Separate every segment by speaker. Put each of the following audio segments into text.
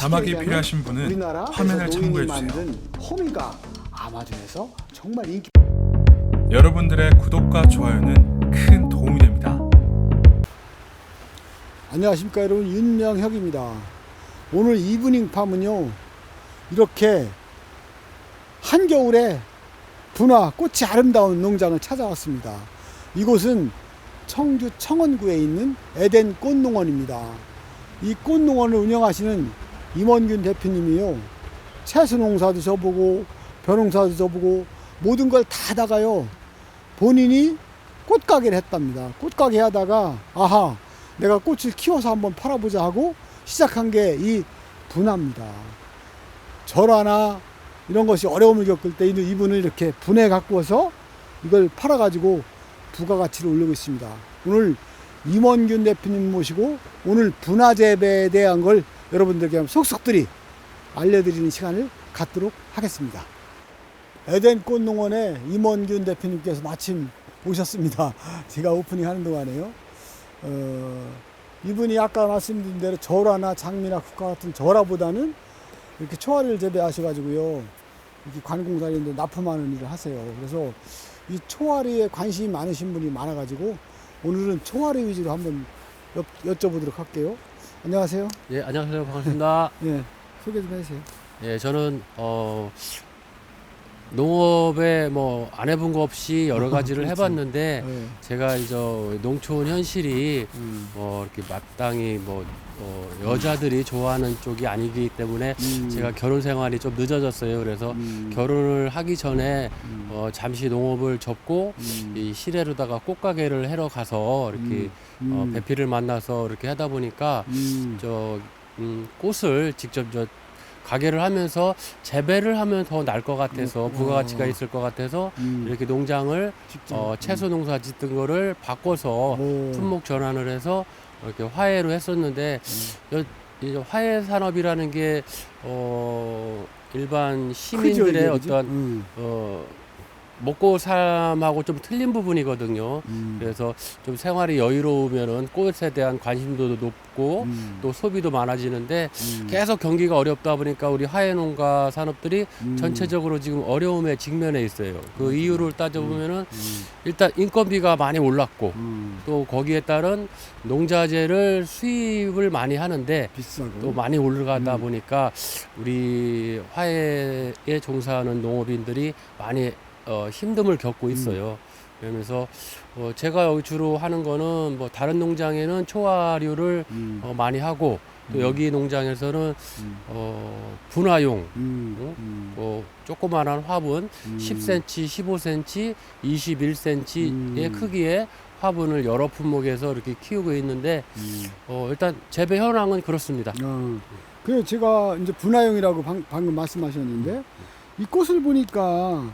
Speaker 1: 자막이 필요하신 분은 화면을 참고해 주세요.
Speaker 2: 호미가 아마존에서 정말 인기
Speaker 1: 여러분들의 구독과 좋아요는 큰 도움이 됩니다.
Speaker 2: 안녕하십니까 여러분 윤명혁입니다 오늘 이브닝 팜은요 이렇게 한겨울에 분화 꽃이 아름다운 농장을 찾아왔습니다 이곳은 청주 청원구에 있는 에덴 꽃농원입니다 이 꽃농원을 운영하시는 임원균 대표님이요 채소 농사도 저보고 벼농사도 저보고 모든 걸 다 다가요 본인이 꽃가게를 했답니다 꽃가게 하다가 아하 내가 꽃을 키워서 한번 팔아보자 하고 시작한 게 이 분화입니다. 절하나 이런 것이 어려움을 겪을 때 이분을 이렇게 분해 가꾸어서 이걸 팔아가지고 부가가치를 올리고 있습니다. 오늘 임원균 대표님 모시고 오늘 분화 재배에 대한 걸 여러분들께 속속들이 알려드리는 시간을 갖도록 하겠습니다. 에덴 꽃 농원의 임원균 대표님께서 마침 오셨습니다. 제가 오프닝 하는 동안에요. 어, 이분이 아까 말씀드린 대로 절화나 장미나 국화 같은 절화보다는 이렇게 초화를 재배하셔가지고요. 이렇게 관공사인데 납품하는 일을 하세요. 그래서 이 초화리에 관심이 많으신 분이 많아가지고 오늘은 초화리 위주로 한번 여, 여쭤보도록 할게요. 안녕하세요.
Speaker 3: 예, 안녕하세요. 반갑습니다.
Speaker 2: 예, 소개 좀 해주세요.
Speaker 3: 예, 저는 어 농업에 뭐 안 해본 거 없이 여러 가지를. 해봤는데
Speaker 2: 예,
Speaker 3: 제가 이제 농촌 현실이
Speaker 2: 음,
Speaker 3: 뭐 이렇게 마땅히 뭐 어, 여자들이 좋아하는 쪽이 아니기 때문에
Speaker 2: 음,
Speaker 3: 제가 결혼 생활이 좀 늦어졌어요. 그래서
Speaker 2: 음,
Speaker 3: 결혼을 하기 전에
Speaker 2: 음,
Speaker 3: 어, 잠시 농업을 접고
Speaker 2: 음,
Speaker 3: 이 시내로다가 꽃가게를 하러 가서 이렇게
Speaker 2: 음,
Speaker 3: 어,
Speaker 2: 음,
Speaker 3: 배필을 만나서 이렇게 하다 보니까
Speaker 2: 음,
Speaker 3: 저 음, 꽃을 직접 저 가게를 하면서 재배를 하면 더 나을 것 같아서
Speaker 2: 음,
Speaker 3: 부가가치가
Speaker 2: 어.
Speaker 3: 있을 것 같아서
Speaker 2: 음,
Speaker 3: 이렇게 농장을
Speaker 2: 직접,
Speaker 3: 어, 채소 농사 짓던 거를 바꿔서
Speaker 2: 오,
Speaker 3: 품목 전환을 해서 이렇게 화해로 했었는데 여- 이 화해 산업이라는 게 어, 일반 시민들의? 어떤
Speaker 2: 음,
Speaker 3: 어, 먹고 삶하고 좀 틀린 부분이거든요.
Speaker 2: 음,
Speaker 3: 그래서 좀 생활이 여유로우면은 꽃에 대한 관심도도 높고
Speaker 2: 음,
Speaker 3: 또 소비도 많아지는데
Speaker 2: 음,
Speaker 3: 계속 경기가 어렵다 보니까 우리 하해농가 산업들이
Speaker 2: 음,
Speaker 3: 전체적으로 지금 어려움에 직면해 있어요. 그 이유를 따져보면은
Speaker 2: 음,
Speaker 3: 일단 인건비가 많이 올랐고
Speaker 2: 음,
Speaker 3: 또 거기에 따른 농자재를 수입을 많이 하는데
Speaker 2: 비싸고.
Speaker 3: 또 많이 올라가다
Speaker 2: 음.
Speaker 3: 보니까 우리 화해에 종사하는 농업인들이 많이 어, 힘듦을 겪고
Speaker 2: 음.
Speaker 3: 있어요. 그러면서 어, 제가 여기 주로 하는 거는 뭐 다른 농장에는 초화류를
Speaker 2: 음,
Speaker 3: 어, 많이 하고 또
Speaker 2: 음.
Speaker 3: 여기 농장에서는
Speaker 2: 음,
Speaker 3: 어, 분화용
Speaker 2: 음,
Speaker 3: 어?
Speaker 2: 음,
Speaker 3: 뭐 조그만한 화분
Speaker 2: 음,
Speaker 3: 10cm, 15cm, 21cm의
Speaker 2: 음.
Speaker 3: 크기의 화분을 여러 품목에서 이렇게 키우고 있는데
Speaker 2: 음.
Speaker 3: 어, 일단 재배 현황은 그렇습니다.
Speaker 2: 어, 그래 제가 이제 분화용이라고 방, 방금 말씀하셨는데 이 꽃을 보니까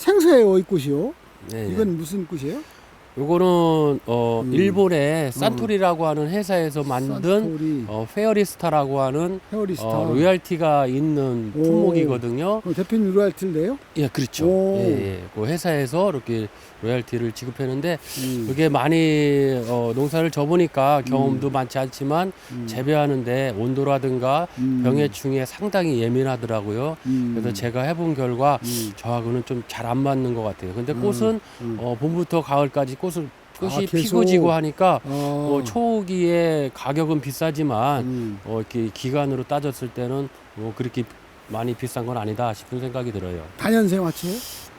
Speaker 2: 생소해요 이 꽃이요.
Speaker 3: 네,
Speaker 2: 이건 무슨 꽃이에요?
Speaker 3: 요거는 어,
Speaker 2: 음.
Speaker 3: 일본의 산토리라고 하는 회사에서 만든
Speaker 2: 산토리,
Speaker 3: 어, 페어리스타라고 하는
Speaker 2: 헤어리스타.
Speaker 3: 어, 로얄티가 있는
Speaker 2: 오.
Speaker 3: 품목이거든요.
Speaker 2: 그럼 대표님 로얄티를 내요?
Speaker 3: 예, 그렇죠.
Speaker 2: 오.
Speaker 3: 예, 예. 그 회사에서 이렇게 로얄티를 지급했는데
Speaker 2: 음,
Speaker 3: 그게 많이 어, 농사를 져보니까 경험도
Speaker 2: 음.
Speaker 3: 많지 않지만
Speaker 2: 음,
Speaker 3: 재배하는데 온도라든가
Speaker 2: 음,
Speaker 3: 병해충에 상당히 예민하더라고요.
Speaker 2: 음,
Speaker 3: 그래서 제가 해본 결과
Speaker 2: 음,
Speaker 3: 저하고는 좀 잘 안 맞는 것 같아요. 근데
Speaker 2: 음,
Speaker 3: 꽃은
Speaker 2: 음.
Speaker 3: 어, 봄부터 가을까지 꽃을 꽃이
Speaker 2: 아?
Speaker 3: 피고 지고 하니까
Speaker 2: 어,
Speaker 3: 어, 초기에 가격은 비싸지만
Speaker 2: 음,
Speaker 3: 어, 이렇게 기간으로 따졌을 때는 뭐 그렇게 많이 비싼 건 아니다 싶은 생각이 들어요.
Speaker 2: 단연생 화채?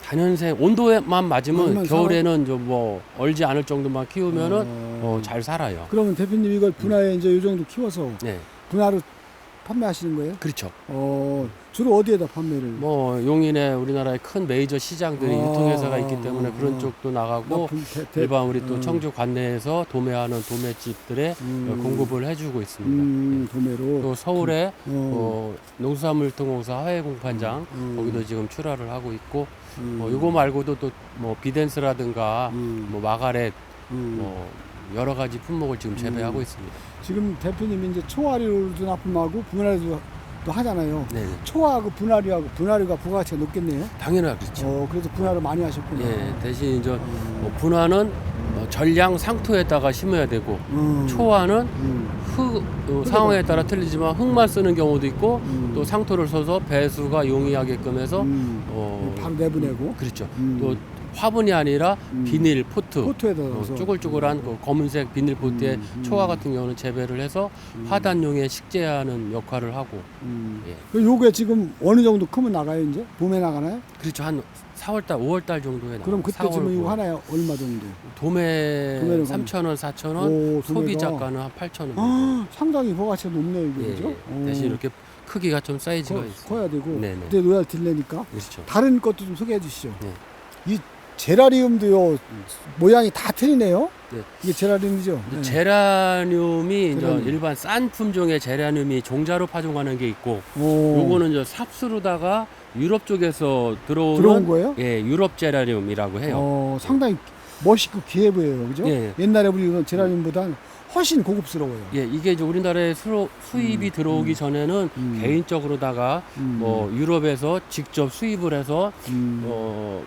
Speaker 3: 단연생 온도에만 맞으면 겨울에는 좀 뭐 얼지 않을 정도만 키우면은
Speaker 2: 어.
Speaker 3: 어, 잘 살아요.
Speaker 2: 그러면 대표님 이걸 분화에 이제 이 정도 키워서
Speaker 3: 네,
Speaker 2: 분화로 판매하시는 거예요?
Speaker 3: 그렇죠.
Speaker 2: 어, 주로 어디에다 판매를?
Speaker 3: 뭐 용인에 우리나라의 큰 메이저 시장들이
Speaker 2: 아.
Speaker 3: 유통회사가 있기 때문에 그런 쪽도 나가고
Speaker 2: 납품, 대- 대-
Speaker 3: 일반 우리 또
Speaker 2: 음.
Speaker 3: 청주 관내에서 도매하는 도매집들에
Speaker 2: 음.
Speaker 3: 어, 공급을 해주고 있습니다.
Speaker 2: 음,
Speaker 3: 예.
Speaker 2: 도매로.
Speaker 3: 또 서울에
Speaker 2: 어,
Speaker 3: 어, 농수산물통공사 화해공판장
Speaker 2: 음.
Speaker 3: 거기도 지금 출하를 하고 있고
Speaker 2: 음.
Speaker 3: 어, 이거 말고도 또 뭐 비덴스라든가
Speaker 2: 음,
Speaker 3: 뭐 마가렛
Speaker 2: 음.
Speaker 3: 뭐 여러 가지 품목을 지금 재배하고
Speaker 2: 음.
Speaker 3: 있습니다.
Speaker 2: 지금 대표님이 이제 초화류도 납품하고 또 하잖아요.
Speaker 3: 네, 네.
Speaker 2: 초화하고 분화류하고 분화류가 부가가치가 높겠네요.
Speaker 3: 당연하겠죠.
Speaker 2: 어, 그래서 분화를 많이 하셨구나.
Speaker 3: 예, 대신 이제
Speaker 2: 음.
Speaker 3: 뭐 분화는 어, 전량 상토에다가 심어야 되고
Speaker 2: 음.
Speaker 3: 초화는
Speaker 2: 음.
Speaker 3: 흙 어, 상황에 따라 틀리지만 흙만 쓰는 경우도 있고
Speaker 2: 음.
Speaker 3: 또 상토를 써서 배수가 용이하게끔 해서
Speaker 2: 음.
Speaker 3: 어,
Speaker 2: 바로 내보내고
Speaker 3: 그렇죠.
Speaker 2: 음.
Speaker 3: 또 화분이 아니라
Speaker 2: 음.
Speaker 3: 비닐 포트
Speaker 2: 포트에다
Speaker 3: 어,
Speaker 2: 넣어서
Speaker 3: 쭈글쭈글한 그 검은색 비닐 포트에
Speaker 2: 음, 음.
Speaker 3: 초화 같은 경우는 재배를 해서
Speaker 2: 음.
Speaker 3: 화단용에 식재하는 역할을 하고
Speaker 2: 음.
Speaker 3: 예.
Speaker 2: 그 요게 지금 어느 정도 크면 나가요 이제 봄에 나가나요?
Speaker 3: 그렇죠 한 4월달 5월달 정도에 나와요.
Speaker 2: 그럼 그때쯤은
Speaker 3: 4월,
Speaker 2: 이거
Speaker 3: 5월.
Speaker 2: 하나에 얼마 정도?
Speaker 3: 도매
Speaker 2: 도매로
Speaker 3: 3,000원, 4,000원,
Speaker 2: 오,
Speaker 3: 소비
Speaker 2: 도매가.
Speaker 3: 자가는 한 8,000원.
Speaker 2: 아, 상당히 부가치가 높네요 이게
Speaker 3: 예,
Speaker 2: 그죠?
Speaker 3: 예.
Speaker 2: 오.
Speaker 3: 대신 이렇게 크기가 좀 사이즈가
Speaker 2: 커,
Speaker 3: 있어요.
Speaker 2: 커야 되고
Speaker 3: 네네.
Speaker 2: 그때 로얄티를 내니까
Speaker 3: 그렇죠.
Speaker 2: 다른 것도 좀 소개해 주시죠.
Speaker 3: 네.
Speaker 2: 이 제라리움도요 모양이 다 틀리네요.
Speaker 3: 네.
Speaker 2: 이게 제라리움이죠. 네.
Speaker 3: 제라늄이
Speaker 2: 제라늄.
Speaker 3: 일반 싼 품종의 제라늄이 종자로 파종하는 게 있고
Speaker 2: 오.
Speaker 3: 요거는 삽수로다가 유럽 쪽에서 들어오는
Speaker 2: 들어온 거예요?
Speaker 3: 예, 유럽 제라늄이라고 해요.
Speaker 2: 어, 상당히 멋있고 귀해 보여요, 그죠?
Speaker 3: 예.
Speaker 2: 옛날에 우리 제라늄보다 훨씬 고급스러워요.
Speaker 3: 예, 이게 이제 우리나라에 수로, 수입이
Speaker 2: 음,
Speaker 3: 들어오기
Speaker 2: 음.
Speaker 3: 전에는
Speaker 2: 음.
Speaker 3: 개인적으로다가
Speaker 2: 음.
Speaker 3: 뭐 유럽에서 직접 수입을 해서
Speaker 2: 음.
Speaker 3: 어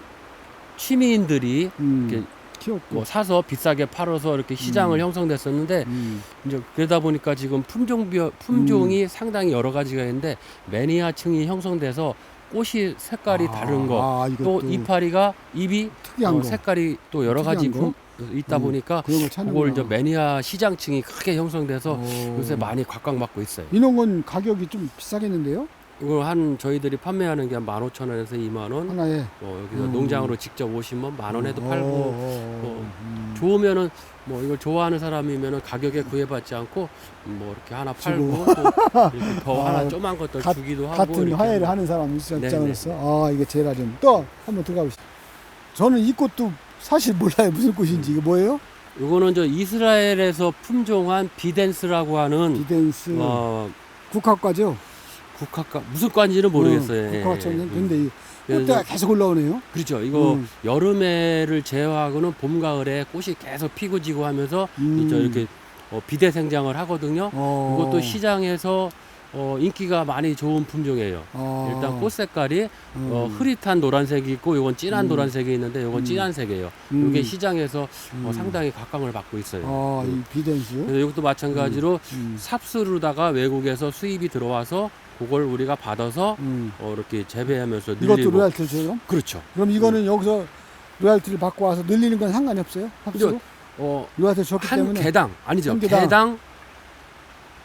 Speaker 3: 취미인들이
Speaker 2: 음.
Speaker 3: 이렇게
Speaker 2: 키웠고.
Speaker 3: 뭐 사서 비싸게 팔아서 이렇게 시장을
Speaker 2: 음.
Speaker 3: 형성됐었는데
Speaker 2: 음.
Speaker 3: 이제 그러다 보니까 지금 품종 비 품종이 상당히 여러 가지가 있는데 매니아층이 형성돼서 꽃이 색깔이 다른 거,
Speaker 2: 아,
Speaker 3: 또 이파리가 ip이
Speaker 2: 특이한
Speaker 3: 어,
Speaker 2: 거.
Speaker 3: 색깔이 또 여러 가지 품 있다
Speaker 2: 음,
Speaker 3: 보니까
Speaker 2: 걸
Speaker 3: 그걸 이제 매니아 시장층이 크게 형성돼서
Speaker 2: 어.
Speaker 3: 요새 많이 각광받고 있어요.
Speaker 2: 이런 건 가격이 좀 비싸겠는데요?
Speaker 3: 이걸 한 저희들이 판매하는 게 한 15,000원에서 2만 원.
Speaker 2: 하나에
Speaker 3: 어, 여기서
Speaker 2: 음.
Speaker 3: 농장으로 직접 오시면 만 원에도
Speaker 2: 어,
Speaker 3: 팔고
Speaker 2: 어,
Speaker 3: 어,
Speaker 2: 음.
Speaker 3: 좋으면은 뭐 이걸 좋아하는 사람이면은 가격에 구애받지 않고 뭐 이렇게 하나 팔고. 또 이렇게 더
Speaker 2: 아,
Speaker 3: 하나 조만 것들
Speaker 2: 가-
Speaker 3: 주기도 하고
Speaker 2: 같은
Speaker 3: 이렇게
Speaker 2: 화해를
Speaker 3: 하는
Speaker 2: 사람. 입장으로서 아 이게 제라늄 또 한번 들어가 보시죠. 저는 이 꽃도 사실 몰라요 무슨 꽃인지 이게 뭐예요?
Speaker 3: 요거는 저 이스라엘에서 품종한 비덴스라고 하는
Speaker 2: 비덴스
Speaker 3: 어
Speaker 2: 국화과죠?
Speaker 3: 국화과 무슨 과인지는 모르겠어요. 예,
Speaker 2: 국화처럼
Speaker 3: 예.
Speaker 2: 근데 이
Speaker 3: 그래서
Speaker 2: 꽃대가 계속 올라오네요.
Speaker 3: 그렇죠. 이거
Speaker 2: 음.
Speaker 3: 여름에를 제외하고는 봄 가을에 꽃이 계속 피고 지고 하면서
Speaker 2: 음.
Speaker 3: 저 이렇게 어, 비대 생장을 하거든요.
Speaker 2: 어.
Speaker 3: 이것도 시장에서 어, 인기가 많이 좋은 품종이에요.
Speaker 2: 어.
Speaker 3: 일단 꽃 색깔이 어,
Speaker 2: 음.
Speaker 3: 흐릿한 노란색이 있고 이건 진한
Speaker 2: 음.
Speaker 3: 노란색이 있는데 이건
Speaker 2: 음.
Speaker 3: 진한 색이에요.
Speaker 2: 음.
Speaker 3: 이게 시장에서 어,
Speaker 2: 음.
Speaker 3: 상당히 각광을 받고 있어요.
Speaker 2: 아, 이 비덴스.
Speaker 3: 그래서 이것도 마찬가지로
Speaker 2: 음.
Speaker 3: 삽수로다가 외국에서 수입이 들어와서 그걸 우리가 받아서
Speaker 2: 음.
Speaker 3: 어, 이렇게 재배하면서
Speaker 2: 이것도
Speaker 3: 늘리고
Speaker 2: 로얄티처럼?
Speaker 3: 그렇죠.
Speaker 2: 그럼 이거는 여기서 로얄티를 받고 와서 늘리는 건 상관이 없어요? 합수로?
Speaker 3: 어,
Speaker 2: 로얄티 줬기
Speaker 3: 한
Speaker 2: 때문에
Speaker 3: 개당 아니죠.
Speaker 2: 한 개당.
Speaker 3: 개당,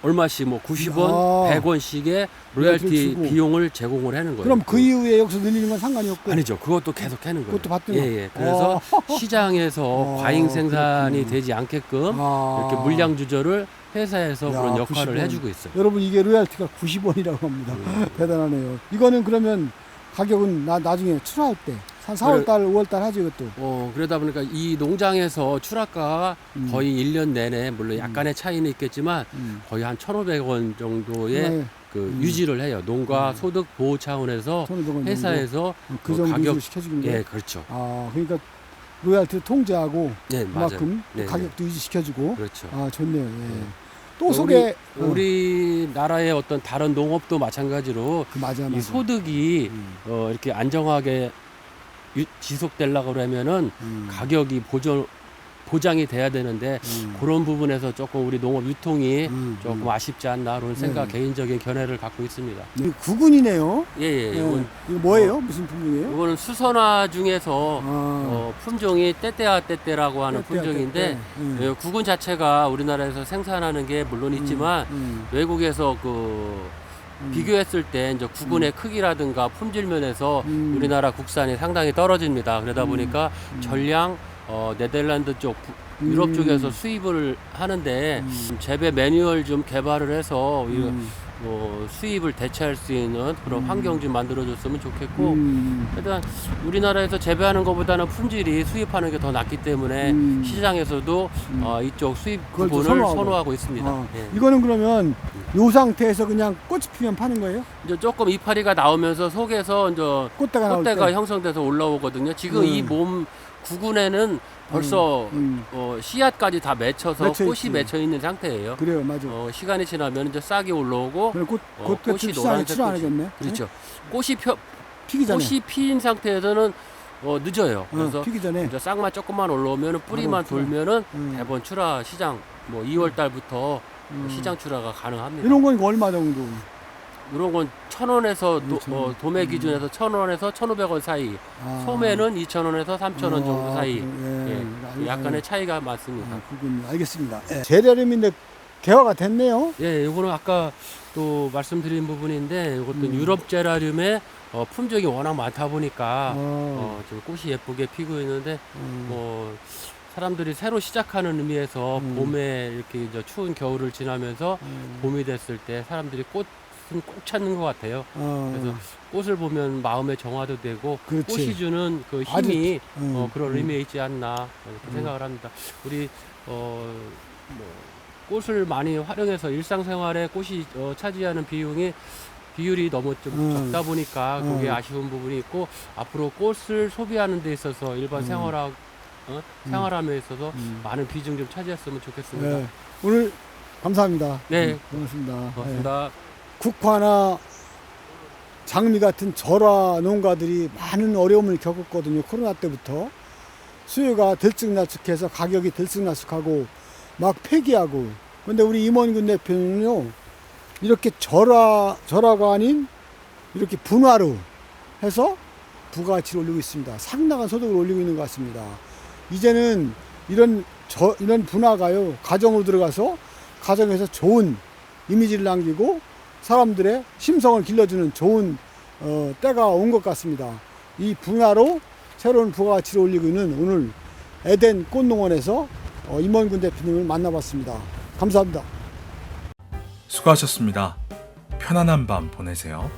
Speaker 3: 얼마씩 뭐 90원,
Speaker 2: 아.
Speaker 3: 100원씩의
Speaker 2: 로열티를
Speaker 3: 로열티
Speaker 2: 주고.
Speaker 3: 비용을 제공을 하는 거예요.
Speaker 2: 그럼 그 이후에 여기서 늘리는 건 상관이 없고
Speaker 3: 아니죠. 그것도 계속 하는 거예요.
Speaker 2: 그것도 받든
Speaker 3: 예,
Speaker 2: 거.
Speaker 3: 예. 그래서 시장에서
Speaker 2: 어,
Speaker 3: 과잉 생산이
Speaker 2: 그렇구나.
Speaker 3: 되지 않게끔
Speaker 2: 아.
Speaker 3: 이렇게 물량 조절을 회사에서
Speaker 2: 야,
Speaker 3: 그런 역할을
Speaker 2: 90원.
Speaker 3: 해주고 있어요.
Speaker 2: 여러분 이게 로얄티가 90원이라고 합니다.
Speaker 3: 음.
Speaker 2: 대단하네요. 이거는 그러면 가격은 나, 나중에 출하할 때, 한 4월달, 5월달 하죠 이것도.
Speaker 3: 어, 그러다 보니까 이 농장에서 출하가가
Speaker 2: 음.
Speaker 3: 거의 1년 내내 물론 약간의 차이는 있겠지만
Speaker 2: 음.
Speaker 3: 거의 한 1,500원 정도의
Speaker 2: 하나에
Speaker 3: 그
Speaker 2: 음.
Speaker 3: 유지를 해요. 농가
Speaker 2: 음.
Speaker 3: 소득 보호 차원에서
Speaker 2: 1,500원 정도.
Speaker 3: 회사에서
Speaker 2: 그
Speaker 3: 어,
Speaker 2: 정도
Speaker 3: 가격-
Speaker 2: 시켜주는 거예요.
Speaker 3: 예, 그렇죠.
Speaker 2: 아, 그러니까 로얄티를 통제하고
Speaker 3: 네.
Speaker 2: 그만큼 또
Speaker 3: 네,
Speaker 2: 가격도 유지시켜주고.
Speaker 3: 그렇죠.
Speaker 2: 아, 좋네요. 예.
Speaker 3: 네.
Speaker 2: 또
Speaker 3: 우리-
Speaker 2: 소개. 어,
Speaker 3: 우리 나라의 어떤 다른 농업도 마찬가지로
Speaker 2: 그 맞아, 맞아.
Speaker 3: 이 소득이
Speaker 2: 음,
Speaker 3: 어, 이렇게 안정하게 유- 지속되려고 그러면은
Speaker 2: 음,
Speaker 3: 가격이 보존 보장이 돼야 되는데
Speaker 2: 음,
Speaker 3: 그런 부분에서 조금 우리 농업 유통이
Speaker 2: 음,
Speaker 3: 조금
Speaker 2: 음.
Speaker 3: 아쉽지 않나 그런 생각
Speaker 2: 네.
Speaker 3: 개인적인 견해를 갖고 있습니다.
Speaker 2: 네, 구근이네요.
Speaker 3: 예 예.
Speaker 2: 예.
Speaker 3: 이건
Speaker 2: 이거 뭐예요? 무슨 품종이에요?
Speaker 3: 이거는 수선화 중에서
Speaker 2: 아,
Speaker 3: 어, 품종이 떼떼아 떼떼라고 하는
Speaker 2: 떼떼야,
Speaker 3: 품종인데
Speaker 2: 떼떼. 음.
Speaker 3: 예, 구근 자체가 우리나라에서 생산하는 게 물론 있지만
Speaker 2: 음,
Speaker 3: 외국에서 그
Speaker 2: 음.
Speaker 3: 비교했을 때 이제 구근의 크기라든가 품질 면에서
Speaker 2: 음.
Speaker 3: 우리나라 국산이 상당히 떨어집니다. 그러다
Speaker 2: 음.
Speaker 3: 보니까
Speaker 2: 음.
Speaker 3: 전량 어, 네덜란드 쪽 부- 유럽
Speaker 2: 음.
Speaker 3: 쪽에서 수입을 하는데
Speaker 2: 음.
Speaker 3: 재배 매뉴얼 좀 개발을 해서 이
Speaker 2: 음.
Speaker 3: 뭐 수입을 대체할 수 있는 그런
Speaker 2: 음.
Speaker 3: 환경 좀 만들어줬으면 좋겠고
Speaker 2: 음.
Speaker 3: 일단 우리나라에서 재배하는 것보다는 품질이 수입하는 게 더 낫기 때문에
Speaker 2: 음.
Speaker 3: 시장에서도
Speaker 2: 음.
Speaker 3: 어, 이쪽 수입
Speaker 2: 그걸 또
Speaker 3: 부분을
Speaker 2: 선호하고.
Speaker 3: 선호하고 있습니다.
Speaker 2: 아,
Speaker 3: 예.
Speaker 2: 이거는 그러면 요 상태에서 그냥 꽃이 피면 파는 거예요?
Speaker 3: 이제 조금 이파리가 나오면서 속에서 이제
Speaker 2: 꽃대가 나올
Speaker 3: 꽃대가
Speaker 2: 때.
Speaker 3: 형성돼서 올라오거든요. 지금
Speaker 2: 음.
Speaker 3: 이 몸 구근에는 벌써
Speaker 2: 음.
Speaker 3: 어, 씨앗까지 다 맺혀서
Speaker 2: 맺혀
Speaker 3: 꽃이
Speaker 2: 있지.
Speaker 3: 맺혀 있는 상태예요.
Speaker 2: 그래요, 맞아.
Speaker 3: 어, 시간이 지나면 이제 싹이 올라오고
Speaker 2: 그럼 꽃,
Speaker 3: 어,
Speaker 2: 꽃, 꽃
Speaker 3: 꽃이 노란색
Speaker 2: 출하겠네.
Speaker 3: 그렇죠. 꽃이 펴
Speaker 2: 피기 전에.
Speaker 3: 꽃이 피인 상태에서는 어, 늦어요. 그래서
Speaker 2: 어, 피기 전에
Speaker 3: 이제 싹만 조금만 올라오면 뿌리만
Speaker 2: 바로 출하.
Speaker 3: 돌면은
Speaker 2: 음.
Speaker 3: 대번 출하 시장 뭐 2월 달부터
Speaker 2: 음.
Speaker 3: 시장 출하가 가능합니다.
Speaker 2: 이런 건 얼마 정도?
Speaker 3: 이런 건 천 원에서 도,
Speaker 2: 그렇죠.
Speaker 3: 어, 도매
Speaker 2: 음.
Speaker 3: 기준에서 천 원에서 천오백 원 사이,
Speaker 2: 아.
Speaker 3: 소매는 이천 원에서 삼천 원 정도
Speaker 2: 아,
Speaker 3: 사이. 예,
Speaker 2: 예.
Speaker 3: 약간의 차이가 많습니다.
Speaker 2: 아. 알겠습니다. 예. 재래름인데 개화가 됐네요.
Speaker 3: 예, 이거는 아까 또 말씀드린 부분인데 이것도
Speaker 2: 음.
Speaker 3: 유럽 제라늄의 어, 품종이 워낙 많다 보니까
Speaker 2: 어,
Speaker 3: 어, 좀 꽃이 예쁘게 피고 있는데
Speaker 2: 음.
Speaker 3: 뭐 사람들이 새로 시작하는 의미에서
Speaker 2: 음.
Speaker 3: 봄에 이렇게 이제 추운 겨울을 지나면서
Speaker 2: 음.
Speaker 3: 봄이 됐을 때 사람들이 꽃 은 꼭 찾는 것 같아요.
Speaker 2: 어,
Speaker 3: 그래서 꽃을 보면 마음의 정화도 되고
Speaker 2: 그렇지.
Speaker 3: 꽃이 주는 그
Speaker 2: 아주-
Speaker 3: 힘이
Speaker 2: 음,
Speaker 3: 어, 그런
Speaker 2: 음.
Speaker 3: 의미에 있지 않나 이렇게
Speaker 2: 음.
Speaker 3: 생각을 합니다. 우리 어, 뭐 꽃을 많이 활용해서 일상생활에 꽃이 어, 차지하는 비용이 비율이 너무 좀
Speaker 2: 음.
Speaker 3: 적다 보니까 그게
Speaker 2: 음.
Speaker 3: 아쉬운 부분이 있고 앞으로 꽃을 소비하는 데 있어서 일반
Speaker 2: 음.
Speaker 3: 생활하 어? 생활함에 있어서
Speaker 2: 음.
Speaker 3: 많은 비중 좀 차지했으면 좋겠습니다.
Speaker 2: 예. 오늘 감사합니다.
Speaker 3: 네.
Speaker 2: 음, 고맙습니다. 예.
Speaker 3: 고맙습니다.
Speaker 2: 국화나 장미 같은 절화 농가들이 많은 어려움을 겪었거든요. 코로나 때부터 수요가 들쑥날쑥해서 가격이 들쑥날쑥하고 막 폐기하고 근데 우리 임원군 대표는요 이렇게 절화 절화가 아닌 이렇게 분화로 해서 부가가치를 올리고 있습니다. 상당한 소득을 올리고 있는 것 같습니다. 이제는 이런 저, 이런 분화가요 가정으로 들어가서 가정에서 좋은 이미지를 남기고 사람들의 심성을 길러주는 좋은 어, 때가 온 것 같습니다. 이 분야로 새로운 부가가치를 올리고 있는 오늘 에덴 꽃농원에서 어, 임원군 대표님을 만나봤습니다. 감사합니다.
Speaker 1: 수고하셨습니다. 편안한 밤 보내세요.